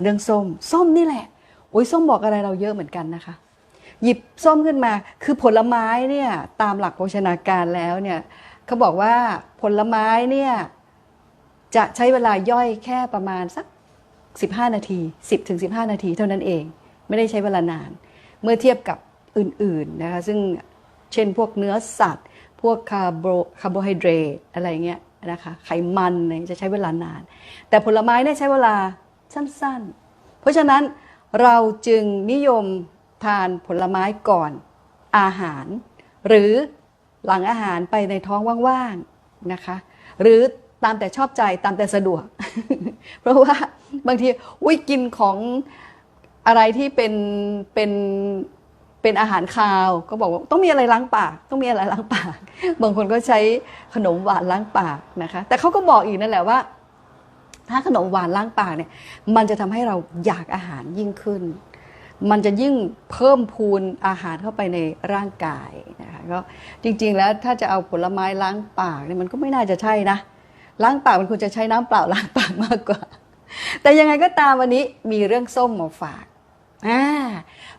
เรื่องส้ม ส้มนี่แหละโอ้ยส้มบอกอะไรเราเยอะเหมือนกันนะคะ หยิบส้มขึ้นมา คือผลไม้เนี่ยตามหลักโภชนาการแล้วเนี่ยเขาบอกว่าผลไม้เนี่ยจะใช้เวลาย่อยแค่ประมาณสัก 15 นาที 10ถึง15 นาทีเท่านั้นเอง ไม่ได้ใช้เวลานาน เมื่อเทียบกับอื่นๆนะคะซึ่งเช่นพวกเนื้อสัตว์ พวกคาร์โบคาร์โบไฮเดรตอะไรเงี้ยนะคะไขมันเนี่ยจะใช้เวลานาน แต่ผลไม้เนี่ยใช้เวลา สั้นๆ เพราะฉะนั้นเราจึงนิยมทานผลไม้ก่อนอาหาร หรือหลังอาหารไปในท้องว่างๆนะคะ หรือตามแต่ชอบใจตามแต่สะดวก เพราะว่าบางทีอุ้ยกินของอะไรที่เป็นเป็นเป็นอาหารคาวก็บอกว่าต้องมีอะไรล้างปาก ต้องมีอะไรล้างปาก บางคนก็ใช้ขนมหวานล้างปากนะคะ แต่เขาก็บอกอีกนั่นแหละว่า ถ้าขนมหวานล้างปากเนี่ย มันจะทำให้เราอยากอาหารยิ่งขึ้น มันจะยิ่งเพิ่มพูนอาหารเข้าไปในร่างกายนะคะก็จริงๆแล้วถ้าจะเอาผลไม้ล้างปากเนี่ยมันก็ไม่น่าจะใช่นะล้างปากมันควรจะใช้น้ำเปล่าล้างปากมากกว่า แต่ยังไงก็ตามวันนี้มีเรื่องส้มมาฝากอ่า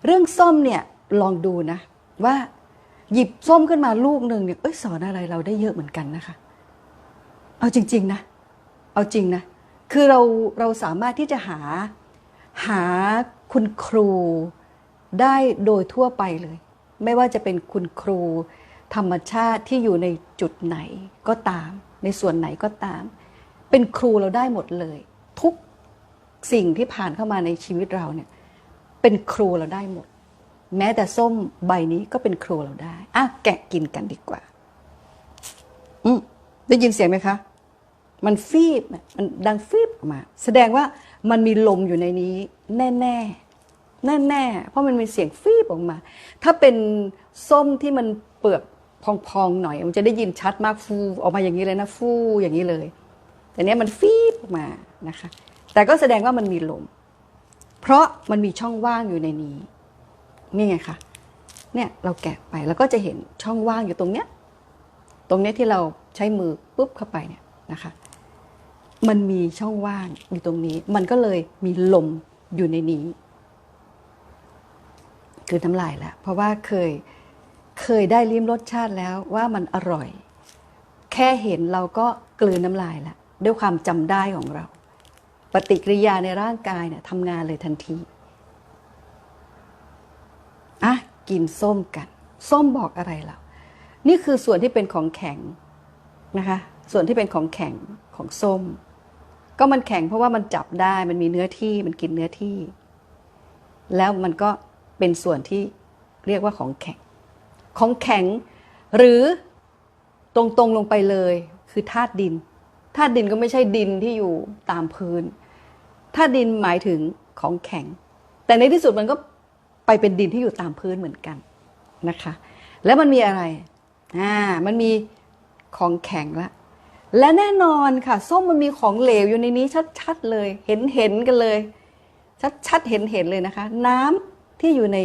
เรื่องส้มเนี่ยลองดูนะ ว่าหยิบส้มขึ้นมาลูกหนึ่งเนี่ยเอ้ยสอนอะไรเราได้เยอะเหมือนกันนะคะ เอาจริง ๆ นะ เอาจริงนะ คือเราเราสามารถที่จะหาหาคุณครูได้โดยทั่วไปเลย ไม่ว่าจะเป็นคุณครูธรรมชาติที่อยู่ในจุดไหนก็ตาม ในส่วนไหนก็ตาม เป็นครูเราได้หมดเลย ทุกสิ่งที่ผ่านเข้ามาในชีวิตเราเนี่ยเป็นครูเราได้หมด แม้แต่ส้มใบนี้ก็เป็นครูเราได้อะแกะกินกันดีกว่า อืมได้ยินเสียงไหมคะ มันฟีบมันดังฟีบออกมา แสดงว่ามันมีลมอยู่ในนี้ แน่แน่แน่แน่เพราะมันมีเสียงฟีบออกมา ถ้าเป็นส้มที่มันเปลือกพองๆหน่อย มันจะได้ยินชัดมากฟูออกมาอย่างนี้เลยนะฟูอย่างนี้เลย แต่เนี้ยมันฟีบออกมานะคะ แต่ก็แสดงว่ามันมีลม เพราะมันมีช่องว่างอยู่ในนี้ นี่ไงคะเนี่ยเราแกะไปแล้วก็จะเห็นช่องว่างอยู่ตรงเนี้ย ตรงเนี้ยที่เราใช้มือปุ๊บเข้าไปเนี่ยนะคะ มันมีช่องว่างอยู่ตรงนี้ มันก็เลยมีลมอยู่ในนี้ คือน้ำลายแล้วเพราะว่าเคยเคยได้ลิ้มรสชาติแล้วว่ามันอร่อย แค่เห็นเราก็กลืนน้ำลายแล้วด้วยความจำได้ของเรา ปฏิกิริยาในร่างกายเนี่ยทำงานเลยทันทีอะกินส้มกัน ส้มบอกอะไรเรานี่คือส่วนที่เป็นของแข็งนะคะ ส่วนที่เป็นของแข็งของส้ม ก็มันแข็งเพราะว่ามันจับได้มันมีเนื้อที่มันกินเนื้อที่ แล้วมันก็เป็นส่วนที่เรียกว่าของแข็ง ของแข็ง หรือตรงๆลงไปเลยคือธาตุดินธาตุดินก็ไม่ใช่ดินที่อยู่ตามพื้นธาตุดินหมายถึงของแข็ง แต่ในที่สุดมันก็ไปเป็นดินที่อยู่ตามพื้นเหมือนกันนะคะ แล้วมันมีอะไรอ่ามันมีของแข็งละ และแน่นอนค่ะ ส้มมันมีของเหลวอยู่ในนี้ชัดๆเลย เห็นเห็นกันเลย ชัดๆเห็นเห็นเลยนะคะ น้ำที่อยู่ใน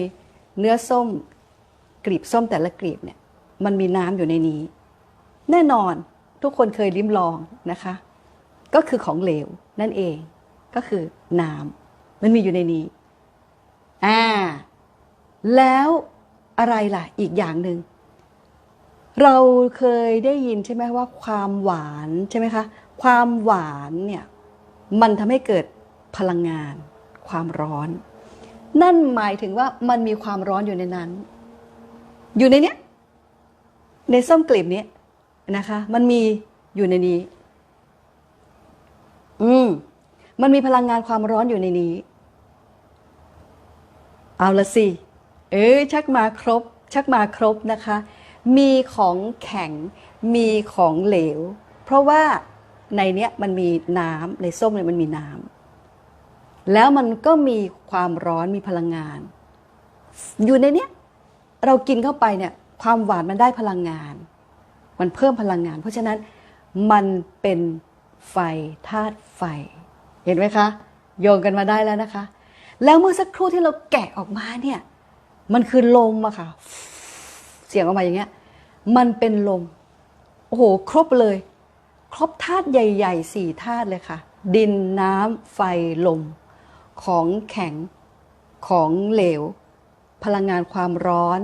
เนื้อส้มกลีบส้มแต่ละกลีบเนี่ย มันมีน้ำอยู่ในนี้ แน่นอนทุกคนเคยลิ้มลองนะคะ ก็คือของเหลวนั่นเองก็คือน้ำมันมีอยู่ในนี้อ่าแล้วอะไรล่ะ อีกอย่างหนึ่ง เราเคยได้ยินใช่ไหมว่าความหวานใช่ไหมคะความหวานเนี่ยมันทำให้เกิดพลังงาน ความร้อน นั่นหมายถึงว่ามันมีความร้อนอยู่ในนั้น อยู่ในเนี้ยในส้มกลีบนี้นะคะ มันมีอยู่ในนี้ อืมมันมีพลังงานความร้อนอยู่ในนี้ เอาละสิ เอ้ยชักมาครบ ชักมาครบนะคะ มีของแข็ง มีของเหลว เพราะว่าในเนี้ยมันมีน้ำในส้มเนี่ยมันมีน้ำแล้วมันก็มีความร้อนมีพลังงาน อยู่ในเนี้ยเรากินเข้าไปเนี่ยความหวานมันได้พลังงาน มันเพิ่มพลังงาน เพราะฉะนั้นมันเป็นไฟธาตุไฟ เห็นไหมคะ โยงกันมาได้แล้วนะคะ แล้วเมื่อสักครู่ที่เราแกะออกมาเนี่ย มันคือลมอะค่ะ เสียงออกมาอย่างเงี้ย มันเป็นลม โอ้โห ครบเลย ครบธาตุใหญ่ๆสี่ธาตุเลยค่ะ ดินน้ำไฟลม ของแข็ง ของเหลว พลังงานความร้อน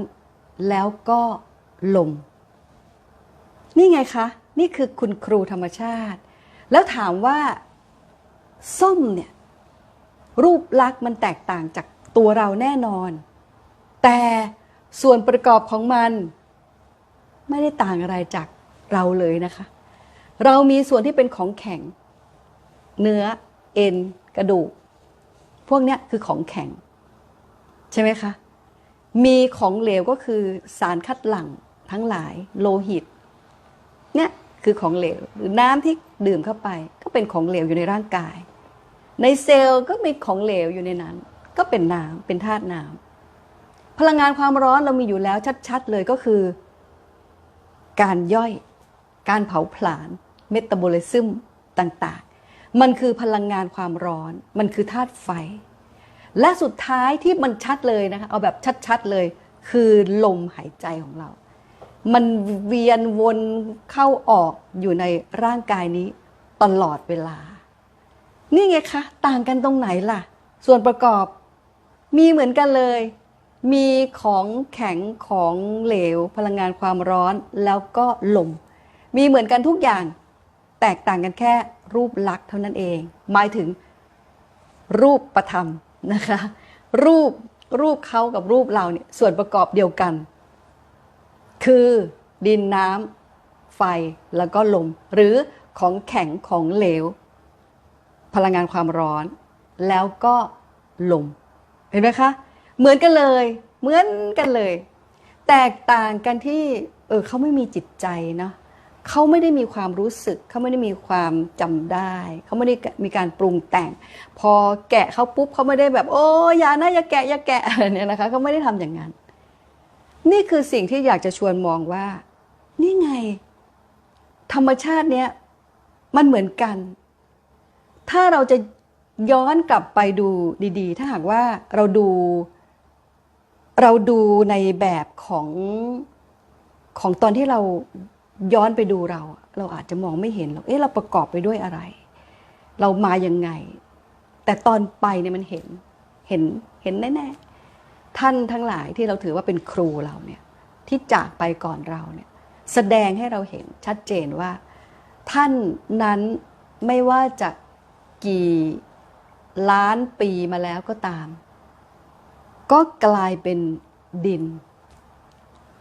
แล้วก็ลม นี่ไงคะ นี่คือคุณครูธรรมชาติ แล้วถามว่า ส้มเนี่ย รูปลักษณ์มันแตกต่างจากตัวเราแน่นอน แต่ ส่วนประกอบของมัน ไม่ได้ต่างอะไรจากเราเลยนะคะ เรามีส่วนที่เป็นของแข็ง เนื้อเอ็นกระดูก พวกเนี้ยคือของแข็ง ใช่ไหมคะ มีของเหลวก็คือสารคัดหลั่งทั้งหลายโลหิต เนี่ยคือของเหลวหรือน้ำที่ดื่มเข้าไป ก็เป็นของเหลวอยู่ในร่างกาย ในเซลล์ก็มีของเหลวอยู่ในนั้น ก็เป็นน้ำเป็นธาตุน้ำ พลังงานความร้อนเรามีอยู่แล้วชัด ๆ เลยก็คือ การย่อย การเผาผลาญเมตาบอลิซึมต่างๆ มันคือพลังงานความร้อน มันคือธาตุไฟ และสุดท้ายที่มันชัดเลยนะคะเอาแบบชัดๆเลยคือลมหายใจของเรา มันเวียนวนเข้าออกอยู่ในร่างกายนี้ตลอดเวลา นี่ไงคะ ต่างกันตรงไหนล่ะ ส่วนประกอบมีเหมือนกันเลย มีของแข็งของเหลวพลังงานความร้อนแล้วก็ลม มีเหมือนกันทุกอย่าง แตกต่างกันแค่รูปลักษณ์เท่านั้นเอง หมายถึงรูปประธรรมนะคะ รูปรูปเขากับรูปเราเนี่ยส่วนประกอบเดียวกัน คือดินน้ำไฟแล้วก็ลม หรือของแข็งของเหลว พลังงานความร้อน แล้วก็ลม เห็นไหมคะ เหมือนกันเลย เหมือนกันเลย แตกต่างกันที่ เออเขาไม่มีจิตใจเนาะเขาไม่ได้มีความรู้สึก เขาไม่ได้มีความจำได้ เขาไม่ได้มีการปรุงแต่ง พอแกะเขาปุ๊บเขาไม่ได้แบบ โอ้อย่านะอย่าแกะอย่าแกะอะไรเนี่ยนะคะเขาไม่ได้ทำอย่างนั้น นี่คือสิ่งที่อยากจะชวนมองว่า นี่ไง ธรรมชาติเนี้ยมันเหมือนกัน ถ้าเราจะย้อนกลับไปดูดี ๆ ถ้าหากว่าเราดู เราดูในแบบของของตอนที่เราย้อนไปดูเรา เราอาจจะมองไม่เห็นหรอกเอ๊ะเราประกอบไปด้วยอะไร เรามายังไง แต่ตอนไปเนี่ยมันเห็นเห็นเห็นแน่ๆท่านทั้งหลายที่เราถือว่าเป็นครูเราเนี่ยที่จากไปก่อนเราเนี่ยแสดงให้เราเห็นชัดเจนว่า ท่านนั้นไม่ว่าจะกี่ล้านปีมาแล้วก็ตาม ก็กลายเป็นดิน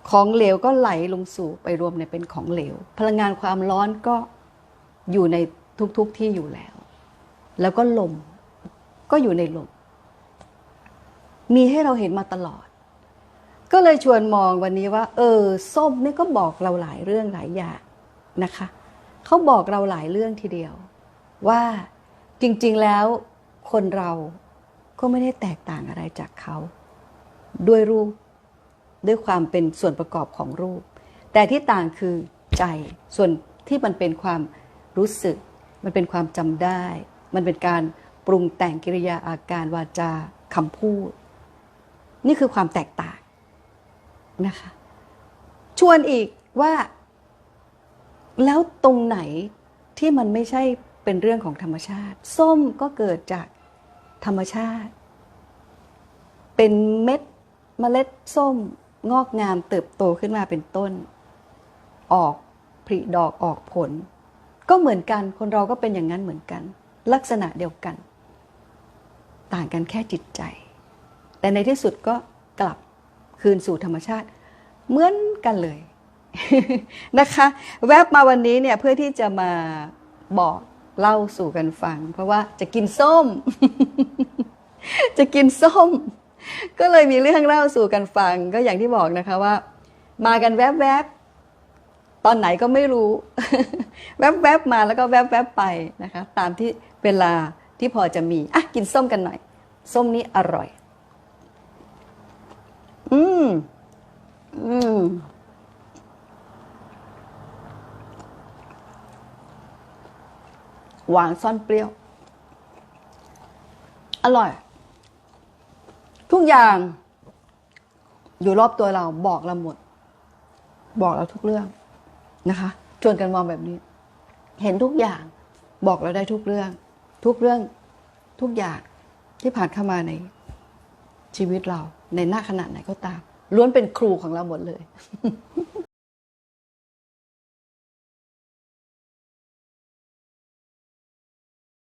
ของเหลวก็ไหลลงสู่ไปรวมในเป็นของเหลว พลังงานความร้อนก็อยู่ในทุกๆทที่อยู่แล้ว แล้วก็ลมก็อยู่ในลม มีให้เราเห็นมาตลอด ก็เลยชวนมองวันนี้ว่า เออ ส้มนี่ก็บอกเราหลายเรื่องหลายอย่างนะคะเขาบอกเราหลายเรื่องทีเดียว ว่าจริงๆแล้วคนเราก็ไม่ได้แตกต่างอะไรจากเขา ด้วยรูป ด้วยความเป็นส่วนประกอบของรูป แต่ที่ต่างคือใจส่วนที่มันเป็นความรู้สึก มันเป็นความจำได้ มันเป็นการปรุงแต่งกิริยาอาการวาจาคำพูด นี่คือความแตกต่างนะคะชวนอีกว่า แล้วตรงไหนที่มันไม่ใช่เป็นเรื่องของธรรมชาติ ส้มก็เกิดจากธรรมชาติ เป็นเม็ด เมล็ดส้มงอกงามเติบโตขึ้นมาเป็นต้น ออกผลิดอกออกผล ก็เหมือนกันคนเราก็เป็นอย่างนั้นเหมือนกัน ลักษณะเดียวกัน ต่างกันแค่จิตใจ แต่ในที่สุดก็กลับคืนสู่ธรรมชาติ เหมือนกันเลยนะคะ แวบมาวันนี้เนี่ยเพื่อที่จะมาบอกเล่าสู่กันฟัง เพราะว่าจะกินส้ม จะกินส้ม ก็เลยมีเรื่องเล่าสู่กันฟังก็อย่างที่บอกนะคะว่า มากันแวบๆ ตอนไหนก็ไม่รู้ แวบๆมาแล้วก็แวบๆไปนะคะ ตามที่เวลาที่พอจะมีอะกินส้มกันหน่อย ส้มนี้อร่อย อืม อืมหวานซ่อนเปรี้ยว อร่อย ทุกอย่างอยู่รอบตัวเราบอกเราหมด บอกเราทุกเรื่องนะคะชวนกันมองแบบนี้ เห็นทุกอย่างบอกเราได้ทุกเรื่อง ทุกเรื่องทุกอย่างที่ผ่านเข้ามาในชีวิตเราในหน้าขนาดไหนก็ตามล้วนเป็นครูของเราหมดเลย